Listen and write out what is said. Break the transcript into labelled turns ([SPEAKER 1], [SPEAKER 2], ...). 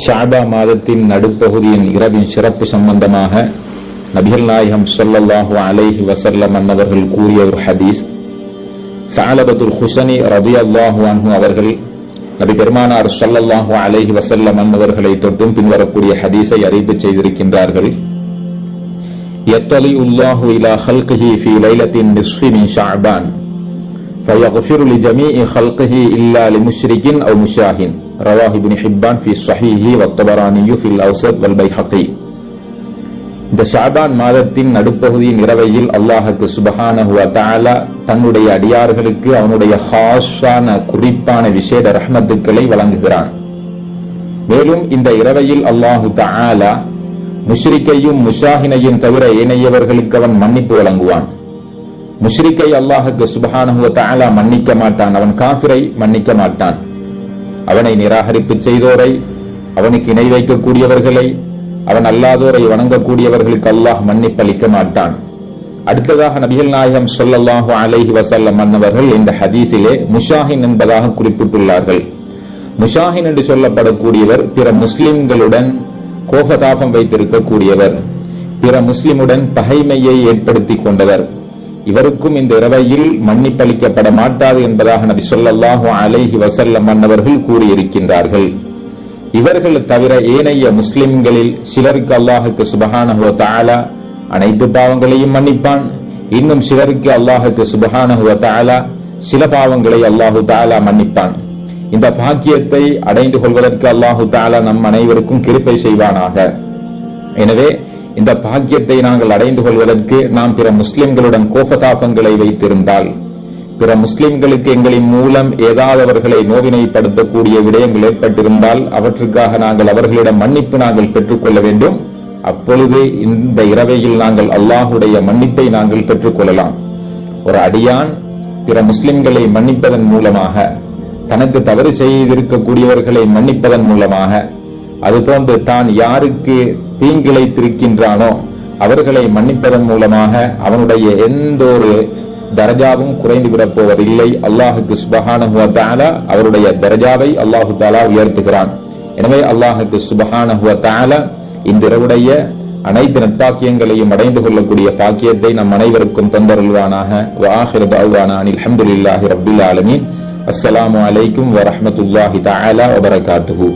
[SPEAKER 1] ஷாபா மாதத்தின் நடுப்பகுதியின் இரவின் சிறப்பு சம்பந்தமாக நபிகள் நாயகம் சொல்லல்லாஹு அலைஹி வசல்லம் அன்னவர்கள் கூறிய ஒரு ஹதீஸ். சாலபத்துல் ஹுசனி ரபி அல்லாஹு அன்ஹு அவர்கள் நபி பெருமானார் சொல்லல்லாஹு அலைஹி வசல்லம் அன்னவர்களை தொட்டும் பின்வரக்கூடிய ஹதீஸை அறிவு செய்திருக்கின்றார்கள். எத்தலி உல்லாஹு இலா ஹல்கஹி ஃபி லைலத்தின் நிஸ்ஃபி மின் ஷாபான். فيغفر لجميع خلقه إلا لمشرك أو مشاهن رواه ابن حبان في صحيحه والطبراني في الأوسط والبيحقي இந்த ஷாபான் மாதத்தின் நடுப்பகுதியின் இரவையில் அல்லாஹுக்கு சுபஹானஹு தஆலா தன்னுடைய அடியார்களுக்கு அவனுடைய ஹாஸான குறிப்பான விசேட ரஹ்மத்துக்களை வழங்குகிறான் மேலும் இந்த இரவையில் அல்லாஹு தஆலா முஷ்ரிக்கையும் முஷாஹினையும் தவிர ஏனையவர்களுக்கு அவன் மன்னிப்பு வழங்குவான் முஷ்ரிக்கை அல்லாஹுக்கு சுபஹானுவத்தாலா மன்னிக்க மாட்டான். அவன் காஃபிரை மன்னிக்க மாட்டான். அவனை நிராகரிப்பு செய்தோரை அவனுக்கு இணை வைக்கக்கூடியவர்களை அவன் அல்லாதோரை வணங்கக்கூடியவர்களுக்கு அல்லாஹ் மன்னிப்பளிக்க மாட்டான். அடுத்ததாக நபிகள் நாயகம் சொல்லல்லாஹு அலைஹி வசல்லம் அன்னவர்கள் இந்த ஹதீஸிலே முஷாஹின் என்பதாக குறிப்பிட்டுள்ளார்கள். முஷாஹின் என்று சொல்லப்படக்கூடியவர் பிற முஸ்லிம்களுடன் கோபதாபம் வைத்திருக்கக்கூடியவர். பிற முஸ்லிமுடன் பகைமையை ஏற்படுத்தி கொண்டவர். இவருக்கும் இந்த இரவையில் மன்னிப்பளிக்கப்பட மாட்டாது என்பதாக நபி சொல்லாஹு அலைஹி வசல்லம் மன்னவர்கள் கூறியிருக்கின்றார்கள். இவர்கள் தவிர ஏனைய முஸ்லிம்களில் சிலருக்கு அல்லாஹுக்கு சுபஹானஹுவ தாலா அனைத்து பாவங்களையும் மன்னிப்பான். இன்னும் சிலருக்கு அல்லாஹுக்கு சுபஹானஹுவ தாலா சில பாவங்களை அல்லாஹு தாலா மன்னிப்பான். இந்த பாக்கியத்தை அடைந்து கொள்வதற்கு அல்லாஹு தாலா நம் அனைவருக்கும் கிருப்பை செய்வானாக. எனவே இந்த பாக்கியத்தை நாங்கள் அடைந்து கொள்வதற்கு நாம் பிற முஸ்லிம்களுடன் கோபதாபங்களை வைத்திருந்தால் பிற முஸ்லிம்களுக்கு எங்களின் மூலம் ஏதாவது நோவினைப்படுத்தக்கூடிய விடயங்கள் ஏற்பட்டிருந்தால் அவற்றுக்காக நாங்கள் அவர்களிடம் மன்னிப்பு நாங்கள் பெற்றுக்கொள்ள வேண்டும். அப்பொழுது இந்த இரவையில் நாங்கள் அல்லாஹுடைய மன்னிப்பை நாங்கள் பெற்றுக்கொள்ளலாம். ஒரு அடியான் பிற முஸ்லிம்களை மன்னிப்பதன் மூலமாக தனக்கு தவறு செய்திருக்கக்கூடியவர்களை மன்னிப்பதன் மூலமாக அதுபோன்று தான் யாருக்கு தீங்கிழைத்திருக்கின்றானோ அவர்களை மன்னிப்பதன் மூலமாக அவனுடைய எந்த ஒரு தரஜாவும் குறைந்து விடப் போவதில்லை அல்லாஹுக்கு சுபஹானஹுவ தாலா அவருடைய தரஜாவை அல்லாஹு தாலா உயர்த்துகிறான். எனவே அல்லாஹுக்கு சுபஹானஹுவ தாலா அனைத்து நட்பாக்கியங்களையும் அடைந்து கொள்ளக்கூடிய பாக்கியத்தை நம் அனைவருக்கும் தந்தருள்வானாக. வாஹிர தாவானா அனில் அஹமதுல்லாஹி ரபில் அஸ்ஸலாமு அலைக்கும் வரஹமத்துல்லாஹி தாலா வபரகாத்துஹு